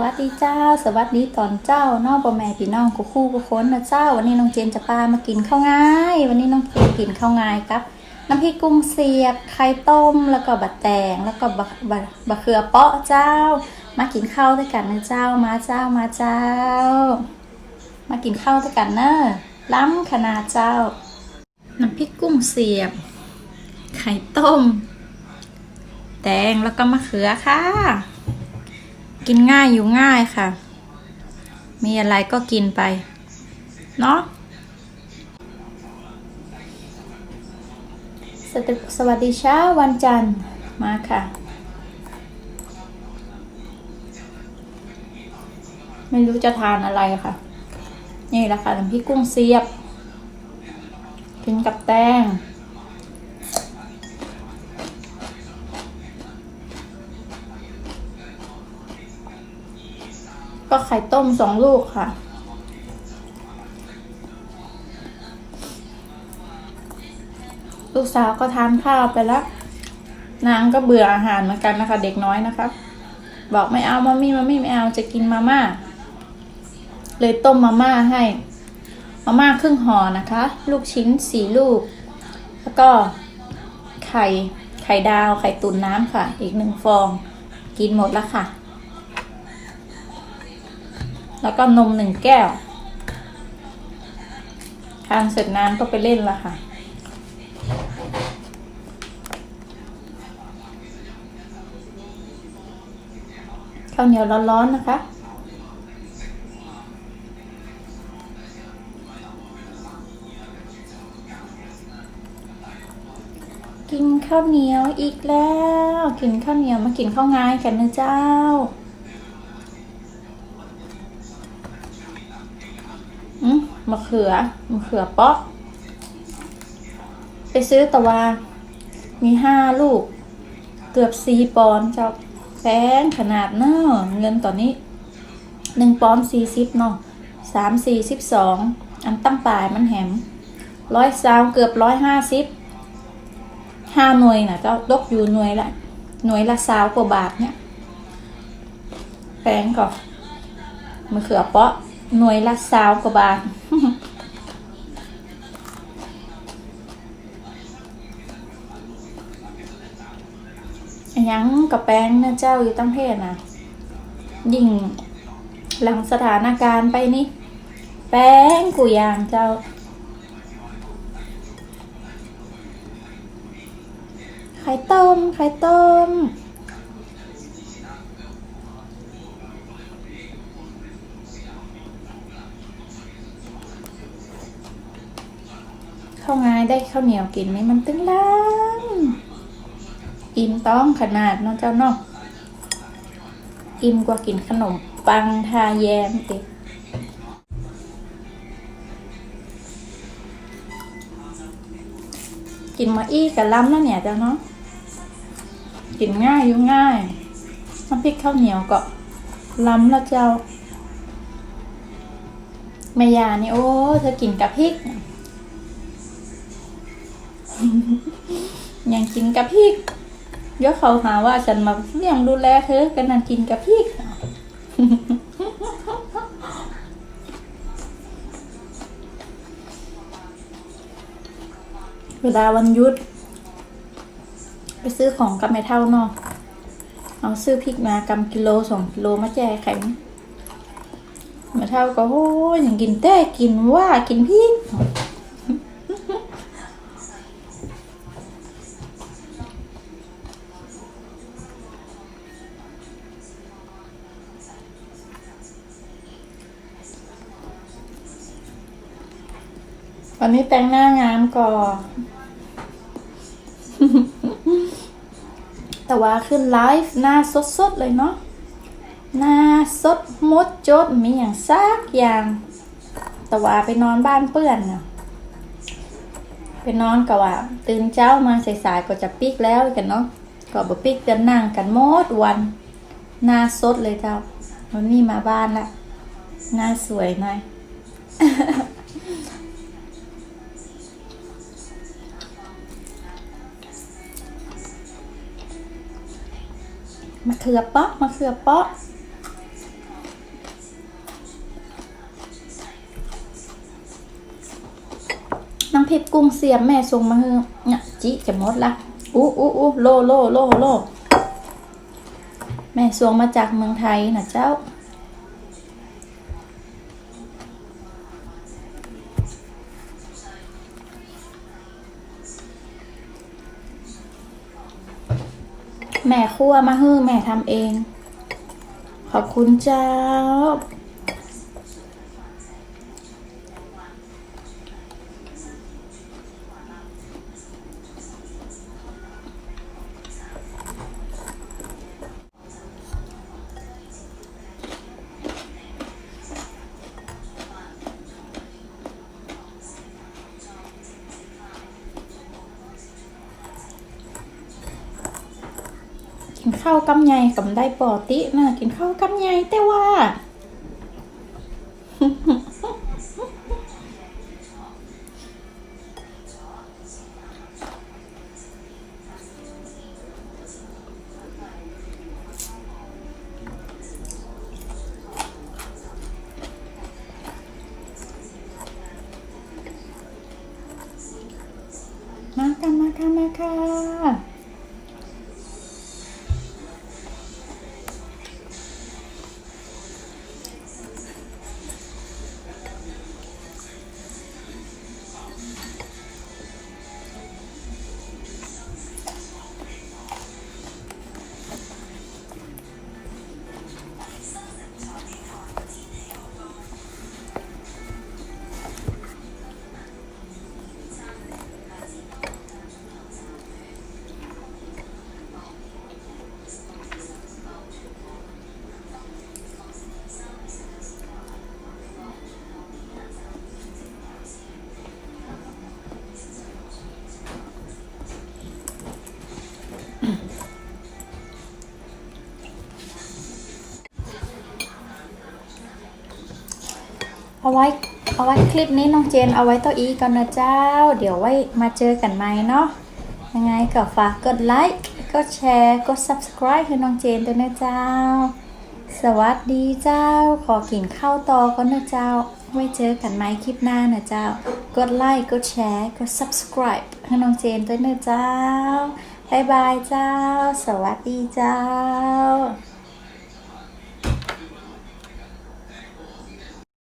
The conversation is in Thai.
วัสดีเจ้า สวัสดีตอนเจ้าน้องพ่อแม่พี่น้องกูคู่กูค้นนะเจ้า วันนี้น้องเจนจะพามากินข้าวง่าย วันนี้น้องเจนกินข้าวง่ายครับ น้ำพริกกุ้งเสียบไข่ต้มแล้วก็บะแตงแล้วก็บะบะบะเขือเปาะเจ้า มากินข้าวด้วยกันนะเจ้ามาเจ้ามาเจ้า มากินข้าวด้วยกันเนอะล้ำขนาดเจ้า น้ำพริกกุ้งเสียบ ไข่ต้ม แตงแล้วก็มะเขือค่ะ กินง่ายอยู่ง่ายค่ะ มีอะไรก็กินไป เนาะสวัสดีสวัสดีเช้าวันจันทร์มาค่ะ ไม่รู้จะทานอะไรค่ะ นี่แหละค่ะน้ำพริกกุ้งเสียบ กินกับแตง ก็ไข่ต้มสองลูกค่ะ ลูกสาวก็ทานข้าวไปแล้ว นางก็เบื่ออาหารเหมือนกันนะคะ เด็กน้อยนะคะ บอกไม่เอามามี่มามี่ไม่เอาจะกินมาม่า เลยต้มมาม่าให้ มาม่าครึ่งห่อนะคะ ลูกชิ้นสี่ลูก แล้วก็ไข่ไข่ดาวไข่ตุ๋นน้ำค่ะ อีกหนึ่งฟอง กินหมดแล้วค่ะ แล้วก็นมหนึ่งแก้ว ทานเสร็จน้ำก็ไปเล่นละค่ะข้าวเหนียวร้อนๆนะคะ กินข้าวเหนียวอีกแล้ว กินข้าวเหนียวมากินข้าวงายกันนะเจ้า มะเขือมะเขือเปาะไปซื้อตะวามีห้าลูก เกือบสี่ปอนด์เจ้าแพงขนาดเนอะเงินตอนนี้หนึ่งปอนด์สี่สิบเนาะสามสี่สิบสองอันตั้งปลายมันแหมร้อยสาวเกือบร้อยห้าสิบห้าหน่วยนะเจ้าตกอยู่หน่วยละหน่วยละสาวกว่าบาทเนี่ยแพงก่อนมะเขือเปาะ หน่วยละสาวกว่าบาทยังกับแป้งนะเจ้าอยู่ตั้งเพศนะยิ่งหลังสถานการณ์ไปนี่ แป้งกูยางเจ้า ไข่ต้ม ไข่ต้ม ข้าวงายได้ข้าวเหนียวกินนี่มันตึงล้ำอิ่มต้องขนาดเนาะเจ้าเนาะอิ่มกว่ากินขนมปังทาแยมอีกกินมาอี้กับล้ำแล้วเนี่ยเจ้าเนาะกินง่ายยู่ง่ายน้ำพริกข้าวเหนียวก็ล้ำแล้วเจ้าแม่ยานี่โอ้เธอกินกับพริก อยังกินกับพริกเดี๋ยวเขาหาว่าฉันมาเลี้ยงดูแลเธอกันนั่นกินกับพริกเวลาวันหยุด ไปซื้อของกับแม่เท่าเนาะเอาซื้อพริกมากำกิโลสองกิโลมาแจกแข็งแม่เท่าก็โอ้ยยังกินแต่กินว่ากินพริก วันนี้แต่งหน้างามก่อนแต่ว่าขึ้นไลฟ์หน้าสดๆเลยเนาะ หน้าสดมดจดมีอย่างซักอย่าง แต่ว่าไปนอนบ้านเปื่อนเนาะไปนอนกับว่าตื่นเช้ามาสายๆก็จะปิกแล้วกันเนาะก็บปิกจะนั่งกันหมดวันหน้าสดเลยเจ้าวันนี้มาบ้านละหน้าสวยหน่อยะเขือเปาะมะเขือเปาะน้ำพริกกุ้งเสียมแม่ส่งมาเฮนี่ยจิจะมดละอู้อู้อู้โลโลโลโลแม่ส่งมาจากเมืองไทยนะเจ้า แม่คั่วมาฮื้อแม่ทำเอง ขอบคุณเจ้า ข้าวกำใหญ่กับได้ปอตินะกินข้าวกำใหญ่แต่ว่ามากันมากันมาค่ะ ไว้เอาไว้คลิปนี้น้องเจนเอาไว้ต่ออีก่อนนะเจ้า เดี๋ยวไว้มาเจอกันใหม่เนาะยังไงก็ฝากกดไลค์กดแชร์กด subscribe ให้น้องเจนด้วยนะเจ้า สวัสดีเจ้า ขอกินข้าวต่อก่อนนะเจ้า ไว้เจอกันใหม่คลิปหน้านะเจ้า กดไลค์กดแชร์กด subscribe ให้น้องเจนด้วยนะเจ้าบายบายเจ้า สวัสดีเจ้า